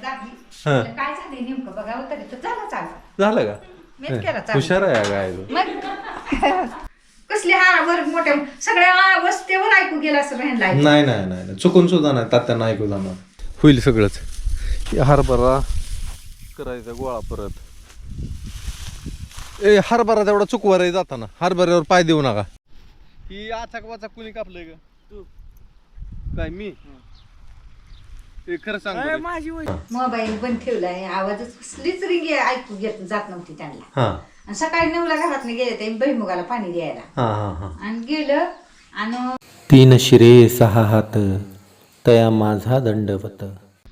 दाबली हा. म्हणलं, काय झालंय नेमकं? बघावं तरी तर झालं चालू झालं का? मीच केला चालू हुशार आहे गाय. मग? कसली हा वर मोठ्या सगळ्या वस्तीवर ऐकू गेला असं ह्यांना. नाही नाही नाही नाही. चुकून सुद्धा नाही. तात्यांना ऐकू जाणार. होईल सगळंच. हे हरभरा करायचा गोळा परत. ए हरभरा तेवढा चुकवर आहे जाताना. हरभऱ्यावर पाय देऊ नका. ही आचाक वाचाक कुणी कापलंय का तू. काय मी? ते खरं सांग. माझी वय मोबाईल बंद ठेवलाय आवाजच कसलीच रिंग ऐकू घेत जात नव्हती त्यांना. हा. आणि सकाळी नऊला घरात गेले ते बहिमुगाला पाणी द्यायला. हा हा हा. आणि गेलं आणि तीन शिरे सहा हात तया माझा दंडवत.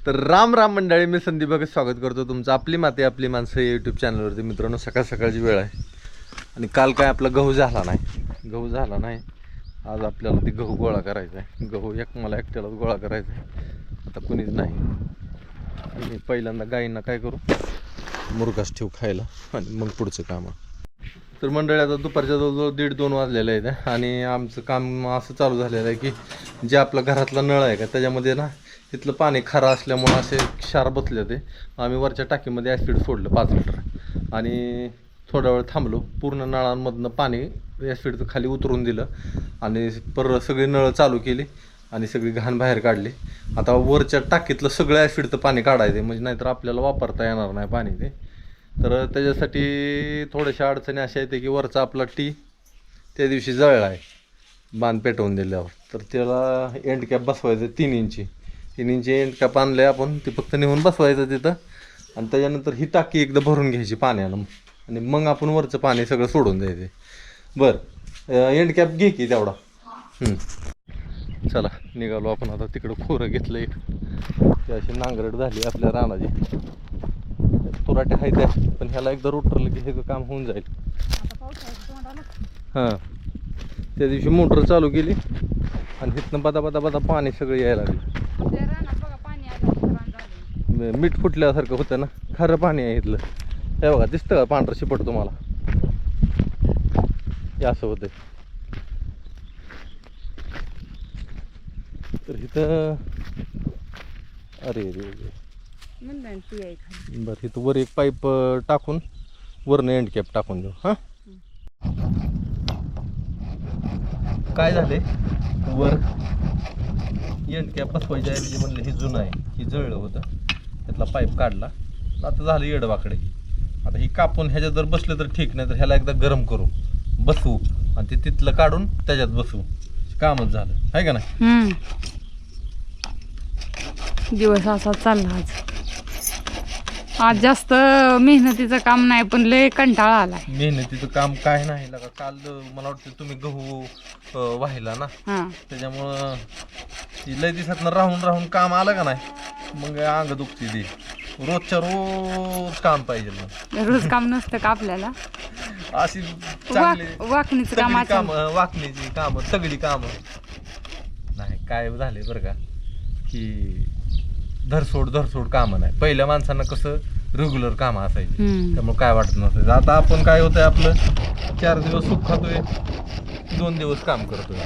तर राम राम मंडळी मी संदीप भगत स्वागत करतो तुमचं आपली माती आपली माणसं या यूट्यूब चॅनलवरती मित्रांनो सकाळ सकाळची वेळ आहे. आणि काल काय आपला गहू झाला नाही. गहू झाला नाही. आज आपल्याला ते गहू गोळा करायचा आहे गहू एक मला एकट्यालाच गोळा करायचा आहे आता कुणीच नाही. आणि पहिल्यांदा गाईंना काय करू? मुरगास ठेवू खायला आणि मग पुढचं काम. तर मंडळी आता दुपारच्या जवळजवळ दीड दोन वाजलेले आहेत आणि आमचं काम असं चालू झालेलं आहे की जे आपलं घरातला नळ आहे का त्याच्यामध्ये ना तिथलं पाणी खारं असल्यामुळं असे क्षार बसले ते आम्ही वरच्या टाकीमध्ये ॲसिड सोडलं पाच लिटर. आणि थोडा वेळ थांबलो पूर्ण नळांमधनं पाणी ॲसिडचं खाली उतरून दिलं आणि परत सगळी नळं चालू केली. आणि सगळी घाण बाहेर काढली. आता वरच्या टाकीतलं सगळं ॲसिडचं पाणी काढायचं म्हणजे नाहीतर आपल्याला वापरता येणार नाही पाणी ते. तर त्याच्यासाठी थोड्याशा अडचणी अशा येते की वरचा आपला टी त्या दिवशी जळला आहे बांध पेटवून दिल्यावर. तर त्याला एंड कॅप बसवायचं तीन इंची तीन इंची एंड कॅप आणलं आहे आपण ते फक्त नेऊन बसवायचं तिथं. आणि त्याच्यानंतर ही टाकी एकदा भरून घ्यायची पाण्यानं. आणि मग आपण वरचं पाणी सगळं सोडून द्यायचे. बरं एंड कॅप घे की तेवढा? चला निघालो आपण आता तिकडं खोरं घेतलं एक ती अशी नांगरट झाली आपल्या रानाची. तुराटे आहे त्या पण ह्याला एकदा रोटरलं की हे काम होऊन जाईल. हां. त्या दिवशी मोटर चालू केली आणि तिथनं बदा बदा बदा पाणी सगळं यायला लागलं. मीठ फुटल्यासारखं होतं ना खरं पाणी आहे इथलं. हे बघा दिसतं का पांढरं शिपट तुम्हाला हे असं होतं तर इथं अरे अरे बरं इथं वर एक पाईप टाकून वरनं एंड कॅप टाकून देऊ हां? काय झाले वर एंड कॅप बसवायच्या ऐवजी म्हणलं हे जुनं आहे हे जळलं होतं. त्यातला पाईप काढला. आता झालं येडवाकडे. आता ही कापून ह्याच्यात जर बसलं तर ठीक नाही तर ह्याला एकदा गरम करू. बसवू. आणि ते तिथलं काढून त्याच्यात बसवू. कामच झालं. आहे का नाही. दिवस असा चालला आज आज जास्त मेहनतीचं काम नाही पण लय कंटाळा आलाय. मेहनतीचं काम काय नाही लगा काल मला वाटतं तुम्ही गहू वाहिला ना. त्याच्यामुळं लय दिवसातनं राहून राहून काम आलं का नाही मग अंग दुखती ती. रोजच्या रोज काम पाहिजे मग. रोज काम नसतं का आपल्याला? अशी वाकणीचं काम काम वाकणीची काम सगळी काम. नाही काय झाले बरं का की धरसोड धरसोड कामं नाही. पहिल्या माणसांना कसं रेग्युलर कामं असायची. त्यामुळे काय वाटत नसायचं. आता आपण काय होतंय आपलं चार दिवस सुख खातोय दोन दिवस काम करतोय.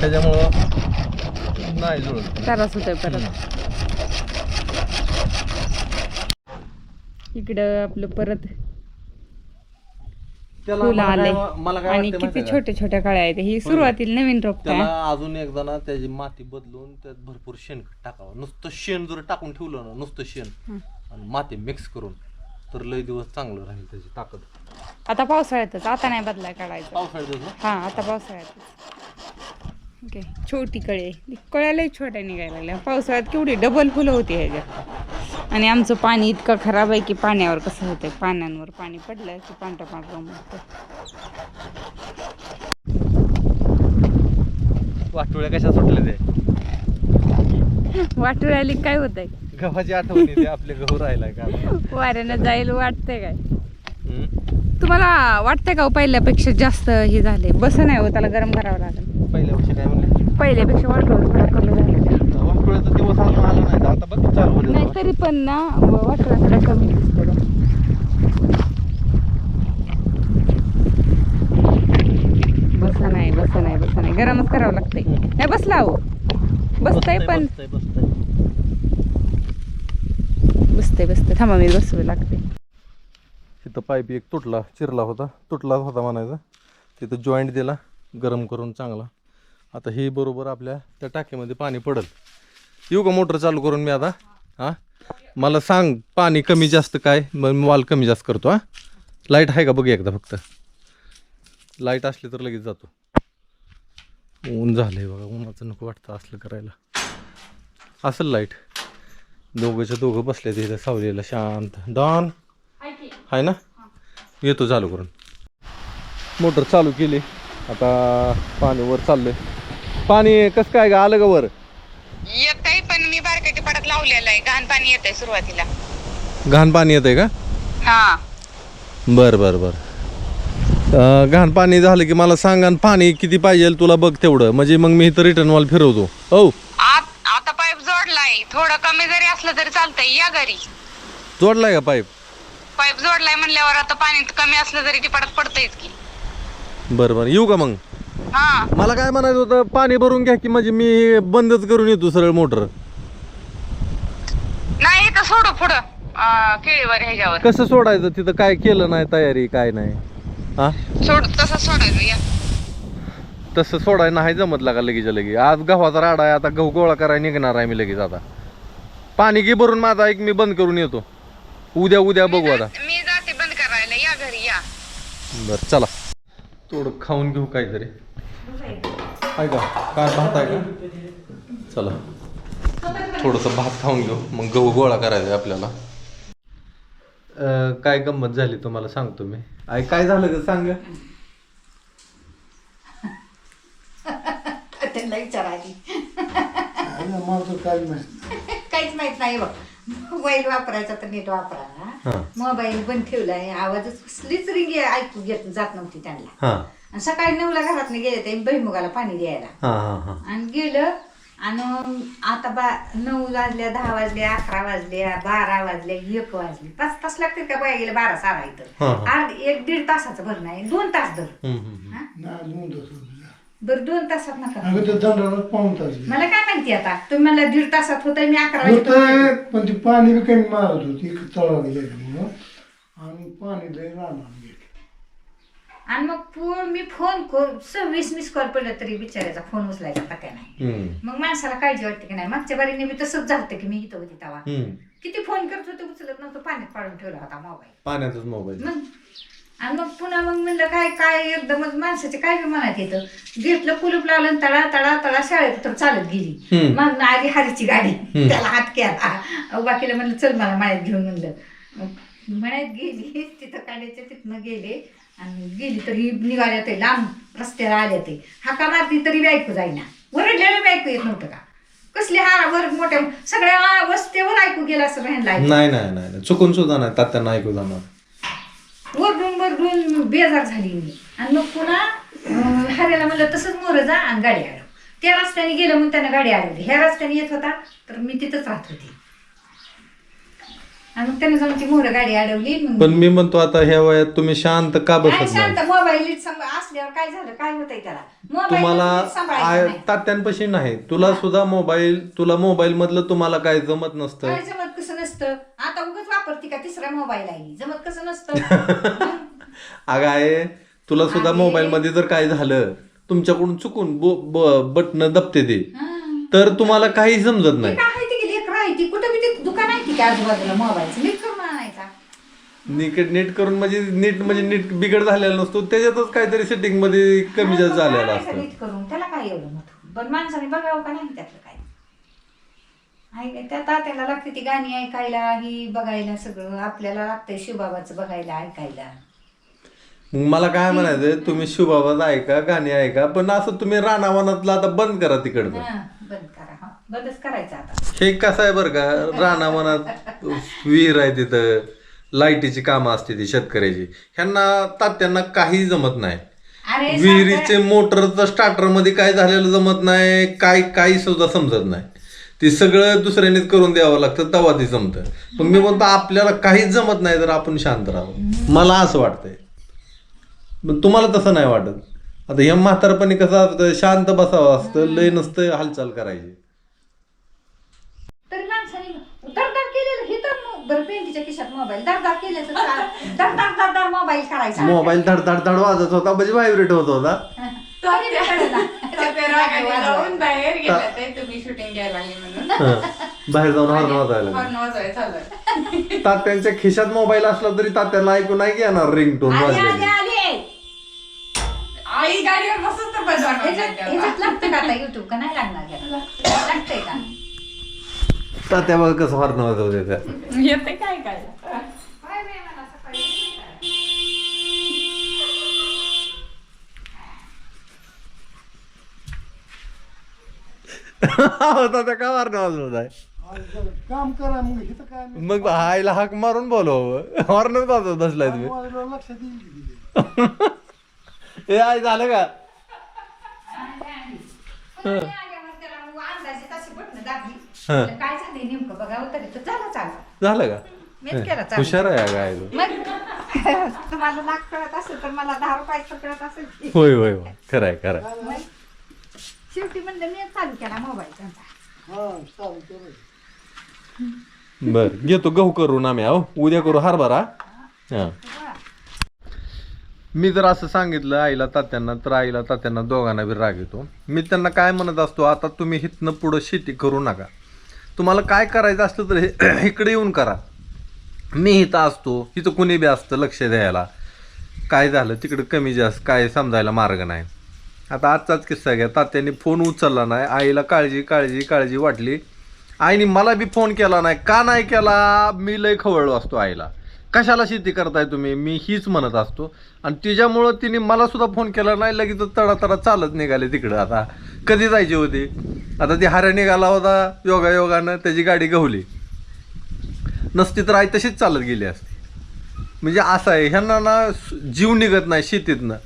त्याच्यामुळं नाही जुळत. त्रास होतोय परत. इकडं आपलं परत त्याला फुलं मला आले. काय- मला काय आणि किती माहितीये का? छोटे छोटे कळ्या आहेत. ही सुरुवातीला नवीन रोपट त्याला आहे अजून एकदा ना त्याची माती बदलून त्यात भरपूर शेण टाकावं. नुसतं शेण जर टाकून ठेवलं ना नुसतं शेण. आणि माती मिक्स करून तर लय दिवस चांगलं राहील त्याची ताकद. आता पावसाळ्यातच आता नाही बदलाय काढायचं. पावसाळ्यात हा आता पावसाळ्यात ओके छोटी कळे कळ्या लई छोट्या निघायला लागल्या. पावसाळ्यात केवढी डबल फुलं होती ह्याच्यात आणि आमचं पाणी इतकं खराब आहे की पाण्यावर कसं होतंय? पाण्यांवर पाणी पडलं की पांढरं पांढरं होतं वाटोळ्या कशा सुटल्या ते? वाटूळ आली काय होतंय? गव्हाची आठवण आपले गहू राहिलाय का? वाऱ्यानं जायला वाटतंय काय? तुम्हाला वाटतंय का हो पहिल्यापेक्षा जास्त हे झाले? बस नाही हो त्याला गरम करावं लागेल. पहिल्या वर्षी काय म्हणले? पहिल्यापेक्षा वाटलं थोडा कमी झालेला वाटोळ्याचा दिवस अजून आला नाही आता बघ चालू होईल. नाही तरी पण ना वाटलं थोडा कमी दिसतो बघ. बसा नाही बसा नाही बसा नाही. गरमच करावं लागतंय. नाही बसला हो. बसतंय पण. बसतंय, बसतंय. बसते बसते थांबा मी बसू लागते. तिथं पाईप एक तुटला चिरला होता. तुटलाच होता म्हणायचा. तिथं जॉईंट दिला गरम करून चांगला. आता हे बरोबर आपल्या त्या टाकीमध्ये पाणी पडल. येऊ का मोटर चालू करून मी आता? हां? मला सांग पाणी कमी जास्त काय? मग मी वाल कमी जास्त करतो हां? लाइट आहे का? बघ एकदा फक्त. लाइट असली तर लगेच जातो. ऊन झालंय बघा उन्हाचं नको वाटतं असलं करायला. असेल लाइट दोघंच्या दोघं बसले तिथे सावलीला शांत. डॉन आहे ना? येतो चालू करून. मोटर चालू केली. आता पाणी वर चाललंय. पाणी कसं काय का आलं का वर? येतंय पण मी बारकाटी पडत लावलेलं आहे. घाण पाणी येतंय सुरुवातीला. घाण पाणी येतंय का? हा. बर बर बर. अं, घाण पाणी झालं की मला सांग आणि पाणी किती पाहिजे तुला बघ तेवढं. म्हणजे मग मी इथं रिटर्न वाल फिरवतो. हो आता पाईप जोडलाय. थोडं कमी जरी असलं तरी चालतंय. या घरी. जोडलाय का पाईप? पाईप जोडलाय म्हणल्यावर आता पाणी कमी असलं तरी ती पडत पडतंयच की. बरं बरं. येऊ का मग? हा. मला काय म्हणायचं होतं पाणी भरून घ्या की म्हणजे मी बंदच करून येतो सरळ मोटर. नाही तर सोडू पुढं. अं, केळीवर ह्याच्यावर. कसं सोडायचं? तिथं काय केलं नाही तयारी काय नाही. हा? सोड तसं सोडायचं या. तसं सोडाय नाही जमत लागा लगेच. लगे आज गव्हाचा राडा आहे आता गहू गोळा करायला निघणार आहे मी लगेच आता. पाणी घे भरून माझा एक मी बंद करून येतो. उद्या उद्या बघू आता. मी जाते बंद करायला या घरी या. बरं चला. थोडं खाऊन घेऊ काहीतरी. आहे का? काय भात आहे का? चला. थोडंसं भात खाऊन घेऊ. मग गहू गोळा करायचा आहे आपल्याला. अं, काय गंमत झाली तुम्हाला? सांगतो मी. आई काय झालं का सांग त्यांना विचारायची माझं काय माहिती काहीच माहीत नाही बघ. मोबाईल वापरायचा तर नीट वापरा. मोबाईल बंद ठेवलाय आवाजच कसलीच रिंग ऐकू घेत जात नव्हती त्यांना. हां. आणि सकाळी नऊला घरात गेले ते भैमुगाला पाणी द्यायला. हां हां हां. आणि गेलं आणि आता बा नऊ वाजल्या दहा वाजल्या अकरा वाजल्या बारा वाजल्या एक वाजले. पाच तास लागतील का बाया गेले बारा सारा इथं. आठ एक दीड तासाचं भर नाही दोन तास धर. बरं दोन तासात नका. अगं त्या दंडाला पाऊन तास गेले. मला काय माहिती आता? तुम्ही मला दीड तासात होत मी अकरा वाजेपर्यंत होतंय पण ती पाणी बी कमी मारत होती गेल्यामुळं आणि पाणी लय राहणार गेलं. आणि मग पो- मी फोन करून सव्वीस मिस कॉल पडलं तरी बिचारायचा फोन उचलायचा पत्या नाही. हम्म, मग माणसाला काळजी वाटते की नाही? मागच्या बारीने मी तसंच झालं की मी इथं होती तेव्हा. हम्म. किती फोन करत होते उचलत नव्हतं पाण्यात पाडून ठेवला होता मोबाईल. पाण्यातच मोबाईल. मग आणि मग पुन्हा मग म्हणलं काय काय एकदमच माणसाचे काय बी मनात येतं. घेतलं कुलूप लावलं आणि तळा तळा तळा शाळेत तर चालत गेली. हम्म. मग आली हरीची गाडी. त्याला हात केला. बाकीला म्हणलं चल मला मळ्यात घेऊन म्हणलं. मळ्यात गेली तिथं काढायच्या तिथनं गेले. आणि गेली तरी निघाल्या ते लांब रस्त्याला आल्या ते. हाका मारती तरी ऐकू जाईना. वरडलेलं बी ऐकू येत नव्हतं का? कसली हा वर मोठ्या सगळ्या वस्त्यावर ऐकू गेला असं. नाही नाही नाही नाही. चुकून सुद्धा नाही तात्यांना ऐकू जाणार. वरडून वरडून बेजार झाली मी. आणि मग पुन्हा हऱ्याला म्हणलं तसंच मोर जा आणि गाडी आडव त्या रस्त्याने गेलं म्हणून त्यानं गाडी अडवली ह्या रस्त्याने येत होता तर मी तिथंच राहत होती. आणि मग त्याने जाऊन ती मोर गाडी अडवली मग पण मी म्हणतो आता ह्या वयात तुम्ही शांत का काय बसत नाही शांत. मोबाईल असल्यावर काय झालं काय होतंय त्याला? तुम्हाला आय- नाही. तात्यांपाशी नाही. तुला सुद्धा मोबाईल तुला मोबाईल मधलं तुम्हाला काय जमत नसतं? काय जमत कसं नसतं? आता उगाच वापरते का तिसरा मोबाईल आहे? जमत कसं नसतं? अगं आहे तुला सुद्धा. मोबाईल मध्ये जर काय झालं तुमच्याकडून चुकून बटन दबते ते. तर तुम्हाला काही समजत नाही. नीट करून नीट म्हणजे नीट म्हणजे नीट बिघड झालेला नसतो. त्याच्यातच काहीतरी सेटिंगमध्ये कमी जास्त झालेला असतं. त्याला काय एवढं पण माणसाने बघावं का नाही त्यातलं काय? आहे का? त्या तात्याला लागते ती गाणी ऐकायला ही बघायला सगळं. आपल्याला लागतंय शिवबाबाचं बघायला ऐकायला. मग मला काय म्हणायचं तुम्ही शिवबाबाचं ऐका गाणी ऐका पण असं तुम्ही रानावनातलं आता बंद करा तिकडचं. हं, बंद करा हा बंदच करायचं आता. हे कसं आहे बरं का रानावनात विहीर आहे तिथं लाईटीची कामं असते ती शेतकऱ्याची. ह्यांना तात्यांना काही जमत नाही. अरे विहिरीचे मोटरचं स्टार्टरमध्ये काय झालेलं जमत नाही काय काही सुद्धा समजत नाही. ते सगळं दुसऱ्यानेच करून द्यावं लागतं तेव्हा ते जमतं. पण मी म्हणतो आपल्याला काहीच जमत नाही तर आपण शांत राहावं मला असं वाटतंय. पण तुम्हाला तसं नाही वाटत. आता हे म्हातारपणी कसं असतं शांत बसावं असतं लय नसतं हालचाल करायची. तरी माणसाने धडधड केलेलं हे तर बरं पेंटीच्या खिशात मोबाईल दरदार केले तर चाल- दर दर दर दर मोबाईल करायचा. मोबाईल धड धड धड वाजत होता म्हणजे व्हायब्रेट होत होता. तरी बी कळेना. जाऊन बाहेर गेला ते तुम्ही शूटिंग घ्यायला लागले म्हणून. हं. बाहेर जाऊन हॉर्न वाजायला हॉर्न वाजवायला चालू तात्यांच्या खिशात मोबाईल असला तरी तात्यांना ऐकू नाही की येणार रिंगटोन आली आली वाजलेली. आली आई गाडीवर बसत तर बंद ह्याच्यात ह्याच्यात लागतं का आता युट्यूब का? नाही लागणार ह्याला? लागतंय का? तात्या बघ कसं हॉर्न वाजवते त्या. येते काय काय? तात्या का हॉर्न वाजवत आहे काम करा मग इथं काय. मग आईला हाक मारून बोलव. हॉर्नच वाजवत बसलाय तुम्ही. लक्षात येईल की तिथे. ए आई झालं का. हं. काय झालंय नेमकं बघावं तरी तर झालं चालू झालं का? मीच केलं चालू. हुशार आहे काय तू. मग? तुम्हाला लाख कळत असेल तर मला दहा रुपयाचं कळत असेल की. होय होय होय. खरंय खरंय. मग? शेवटी म्हणलं मी चालू केला मोबाईल त्यांचा हा बर घेतो गहू करून आम्ही अहो उद्या करू हरभरा. हा. मी जर असं सांगितलं आईला तात्यांना तर आईला तात्यांना दोघांना बी राग येतो. मी त्यांना काय म्हणत असतो आता तुम्ही इथनं पुढं शेती करू नका. तुम्हाला काय करायचं असलं तर हे- इकडे येऊन करा. मी इथं असतो इथं कुणी बी असतं लक्ष द्यायला. काय झालं तिकडं कमी जास्त काय समजायला मार्ग नाही. आता आजचाच किस्सा घ्या. तात्यांनी फोन उचलला नाही. आईला काळजी काळजी काळजी वाटली. आईने मला बी फोन केला नाही. का नाही केला? मी लय खवळलो असतो आईला. कशाला शेती करताय तुम्ही? मी हीच म्हणत असतो. आणि तिच्यामुळं तिने मला सुद्धा फोन केला नाही. लगेच तडा तडा चालत निघाले तिकडं. आता कधी जायची होती? आता ती हाऱ्या निघाला होता योगा योगानं त्याची गाडी गवली. नसती तर आई तशीच चालत गेली असती. म्हणजे असं आहे ह्यांना ना जीव निघत नाही शेतीतनं.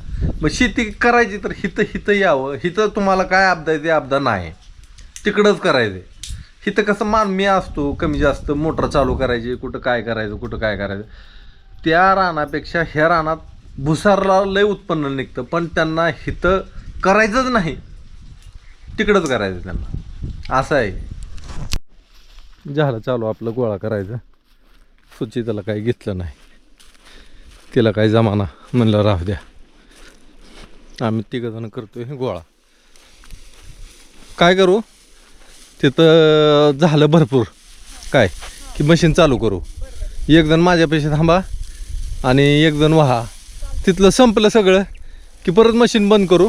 मग शेती करायची तर हिथं हिथं यावं. हिथं तुम्हाला काय आपदा आहे ते आपदा नाही. तिकडंच करायचं इथं कसं मान मी असतो कमी जास्त मोटर चालू करायची कुठं काय करायचं कुठं काय करायचं. त्या रानापेक्षा ह्या रानात भुसारला लय उत्पन्न निघतं पण त्यांना हिथं करायचंच नाही. तिकडंच करायचं त्यांना. असं आहे. झालं चालू आपलं गोळा करायचं. सुचिताला काही घेतलं नाही. तिला काही जमाना म्हणलं राहू द्या. आम्ही तिघंजणं करतोय गोळा. काय करू? तिथं झालं भरपूर. काय? की मशीन चालू करू. एकजण माझ्यापेक्षा थांबा आणि एकजण व्हा. तिथलं संपलं सगळं की परत मशीन बंद करू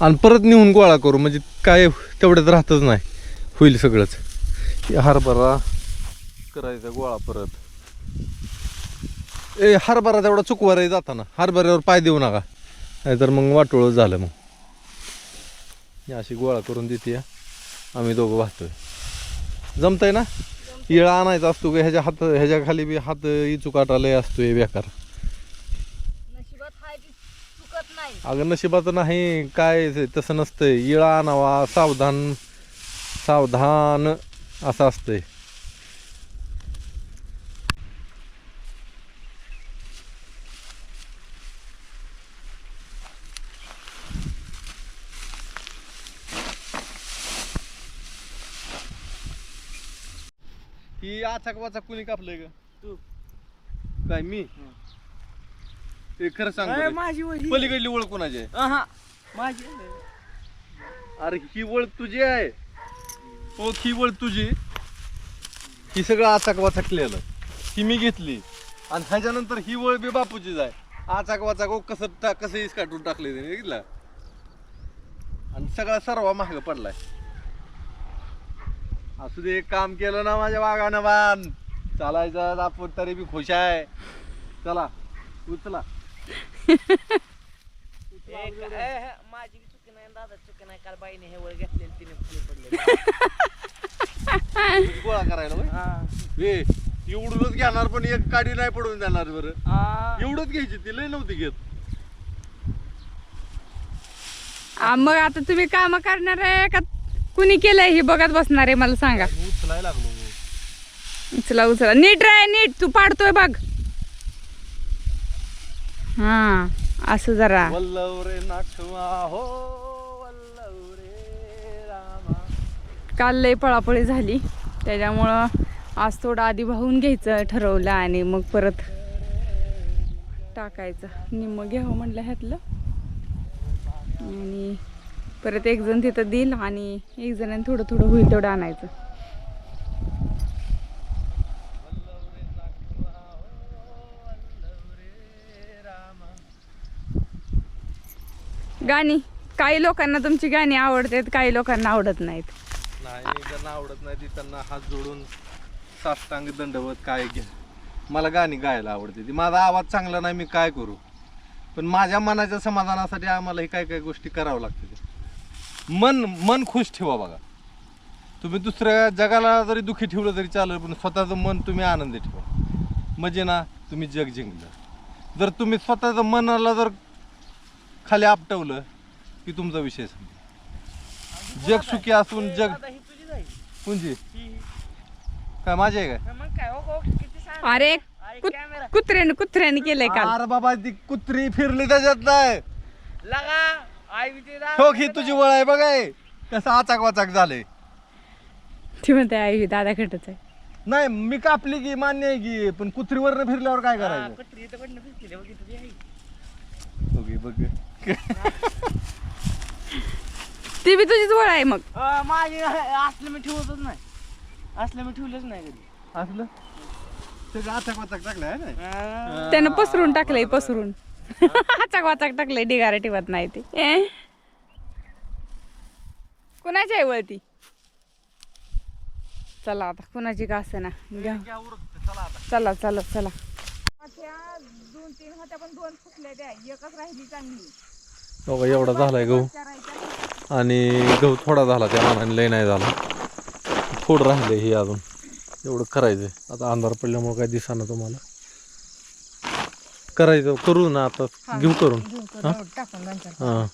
आणि परत नेऊन गोळा करू. म्हणजे काय तेवढ्यात राहतच नाही. होईल सगळंच. हरभरा करायचा गोळा परत. ए हरभरा तेवढा चुकवाराही जाताना. हरभऱ्यावर पाय देऊ नका. नाहीतर मग वाटोळं झालं मग. अशी गोळा करून देते आम्ही दोघं वाहतोय. जमतंय ना? इळा आणायचा असतो का? ह्याच्या हात ह्याच्या खाली बी हात इचुकाटा लय असतोय बेकार. अगं नशिबाचं नाही काय तसं नसतंय. इळा आणावा सावधान सावधान असं असतंय. ही आचाक वाचाक कुणी कापलंय ग? तू. काय मी? ते खरं सांग. माझी वही पलीकडली ओळख कोणाची आहे? अहा, माझी अरे ही ओळख तुझी आहे. हो ही ओळख तुझी. ही सगळं आचाक वाचाकलेलं ही मी घेतली. आणि ह्याच्यानंतर ही ओळ बी बापूचीच आहे. आचाक वाचाक ओ कसं टा कसं इस काढून टाकले त्याने घेतला आणि सगळा सर्व महाग पडलाय. असू दे एक काम केलं ना माझ्या वागानं बाण. चालायचं आपण तरी बी खुश आहे. चला उचला. माझी चुकी नाही दादा चुकी नाही काल बाईने हे वळ घेतलेलं तिने फुले पडले गोळा करायला होय? ए एवढूनच घेणार पण एक काडी नाही पडून देणार बरं. एवढंच घ्यायची ती लय नव्हती घेत. आ, मग आता तुम्ही काम करणार आहे का कुणी केलंय हे बघत बसणार आहे मला सांगा. लागलो. उचला उचला. नीट राय नीट. तू पाडतोय बघ. हा असं जरा. वल्लव रे हो वल्लव रे रामा. काल लय पळापळी झाली. त्याच्यामुळं आज थोडं आधी वाहून घ्यायचं ठरवलं आणि मग परत टाकायचं. निम्म घ्यावं म्हटलं ह्यातलं. आणि परत एक जण तिथं देईल आणि एक जणांनी थोडं थोडं होईल तेवढं आणायचं. गाणी. काही लोकांना तुमची गाणी आवडतात काही लोकांना आवडत नाहीत. नाही ज्यांना आवडत नाही ती त्यांना हात जोडून साष्टांग दंडवत काय घ्या मला गाणी गायला आवडते. ती माझा आवाज चांगला नाही मी काय करू? पण माझ्या मनाच्या समाधानासाठी आम्हाला हे काय काय गोष्टी करावं लागतील मन मन खुश ठेवा बघा. तुम्ही दुसऱ्या जगाला जरी दुःखी ठेवलं तरी चालेल पण स्वतःचं मन तुम्ही आनंदी ठेवा. म्हणजे ना तुम्ही जग जिंकलं. जर तुम्ही स्वतःचं मनाला जर खाली आपटवलं की तुमचा विषय संपला. जग सुखी असून जग ही ही काय माझी आहे मग काय हो हो, अरे कुत्र्याने कुत्र्याने केलंय काल. अरे बाबा ती कुत्री फिरली त्याच्यात नाही लगा. आई हो ही तुझी वळ आहे बघ हे. कसं आचाक वाचाक झालंय. ती म्हणते आई दादा खटच आहे. नाही मी कापली की मान्य आहे की पण कुत्रीवरनं फिरल्यावर काय करायचं? कटरी कडनं बघ ती. बघ बी तुझीच वळ आहे मग. अं, माझी असलं मी ठेवतच नाही. असलं मी ठेवलंच नाही कधी. असलं? सगळं आचाक वाचाक टाकलं आहे ना? अं, त्यानं पसरून टाकलंय पसरून. वाचाक वाचाक टाकलंय ढिगारा ठेवत नाही ते? कुणाची आहे वळती? चला आता कुणाची का ना घ्या. चला चला चला. दोन तीन होत्या पण दोन फुटल्या त्या. एकच राहिली चांगली. बघा एवढा झालाय गहू. आणि गहू थोडा झाला त्या मानाने लय नाही झाला. थोडं राहिले हे अजून. एवढं करायचंय. आता अंधार पडल्यामुळे काय दिसा तुम्हाला. करायचं करू ना आता घेऊ करून. हा? टाकून दोन चार हा.